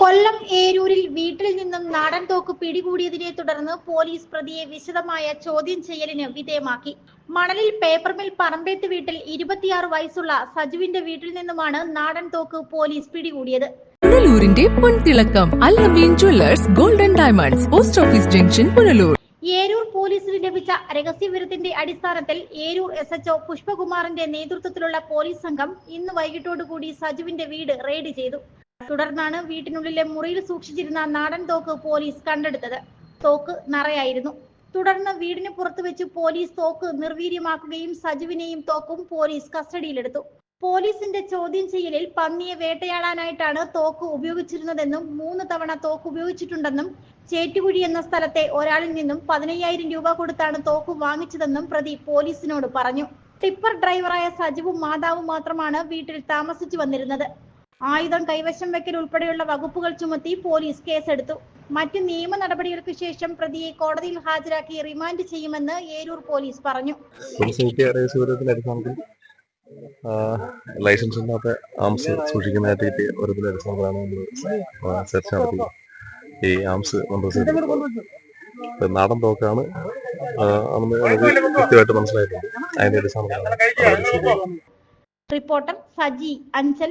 കൊല്ലം ഏരൂരിൽ വീട്ടിൽ നിന്നും നാടൻ തോക്ക് പിടികൂടിയതിനെ തുടർന്ന് പോലീസ് പ്രതിയെ വിശദമായ ചോദ്യം ചെയ്യലിന് വിധേയമാക്കി. മണലിൽ പേപ്പർ മിൽ പറമ്പേത്ത് വീട്ടിൽ ഇരുപത്തിയാറ് വയസ്സുള്ള സജുവിന്റെ വീട്ടിൽ നിന്നുമാണ് നാടൻ തോക്ക് പോലീസ് പിടികൂടിയത്. പുനലൂരിന്റെ പൊൻതിളക്കം Allameen jewellers golden diamonds post office junction Punalur. Eroor പോലീസിന് ലഭിച്ച രഹസ്യവിവരത്തിന്റെ അടിസ്ഥാനത്തിൽ ഏരൂർ എസ് എച്ച്ഒ പുഷ്പകുമാറിന്റെ നേതൃത്വത്തിലുള്ള പോലീസ് സംഘം ഇന്ന് വൈകിട്ടോടുകൂടി സജുവിന്റെ വീട് റെയ്ഡ് ചെയ്തു. തുടർന്നാണ് വീട്ടിനുള്ളിലെ മുറിയിൽ സൂക്ഷിച്ചിരുന്ന നാടൻ തോക്ക് പോലീസ് കണ്ടെടുത്തത്. തോക്ക് നിറയായിരുന്നു. തുടർന്ന് വീടിന് പുറത്തു വെച്ച് പോലീസ് തോക്ക് നിർവീര്യമാക്കുകയും സജുവിനെയും തോക്കും പോലീസ് കസ്റ്റഡിയിലെടുത്തു. പോലീസിന്റെ ചോദ്യം ചെയ്യലിൽ പന്നിയെ വേട്ടയാടാനായിട്ടാണ് തോക്ക് ഉപയോഗിച്ചിരുന്നതെന്നും മൂന്ന് തവണ തോക്ക് ഉപയോഗിച്ചിട്ടുണ്ടെന്നും ചേറ്റുകുഴി എന്ന സ്ഥലത്തെ ഒരാളിൽ നിന്നും പതിനയ്യായിരം രൂപ കൊടുത്താണ് തോക്ക് വാങ്ങിച്ചതെന്നും പ്രതി പോലീസിനോട് പറഞ്ഞു. ടിപ്പർ ഡ്രൈവറായ സജീവും മാതാവും മാത്രമാണ് വീട്ടിൽ താമസിച്ചു വന്നിരുന്നത്. ആയുധം കൈവശം വെക്കൽ ഉൾപ്പെടെയുള്ള വകുപ്പുകൾ ചുമത്തി പോലീസ് കേസെടുത്തു. മറ്റ് നിയമ നടപടികൾക്ക് ശേഷം പ്രതിയെ കോടതിയിൽ ഹാജരാക്കി റിമാൻഡ് ചെയ്യുമെന്ന് ഏരൂർ പോലീസ് പറഞ്ഞു. ലൈസൻസ് ഇല്ലാത്ത ആംസ് സൂക്ഷിക്കുന്നതായിട്ട് കിട്ടിയ ഒരു ഇതിൽ അടിസ്ഥാനത്തിലാണ് നമ്മൾ സെർച്ച് നടത്തി ഈ ആംസ് നമ്മൾ നാടൻ തോക്കാണ്. അന്ന് കൃത്യമായിട്ട് മനസ്സിലായിട്ടുണ്ട്. അതിന്റെ അടിസ്ഥാനത്തിലാണ് റിപ്പോർട്ടർ സജി അഞ്ചൽ.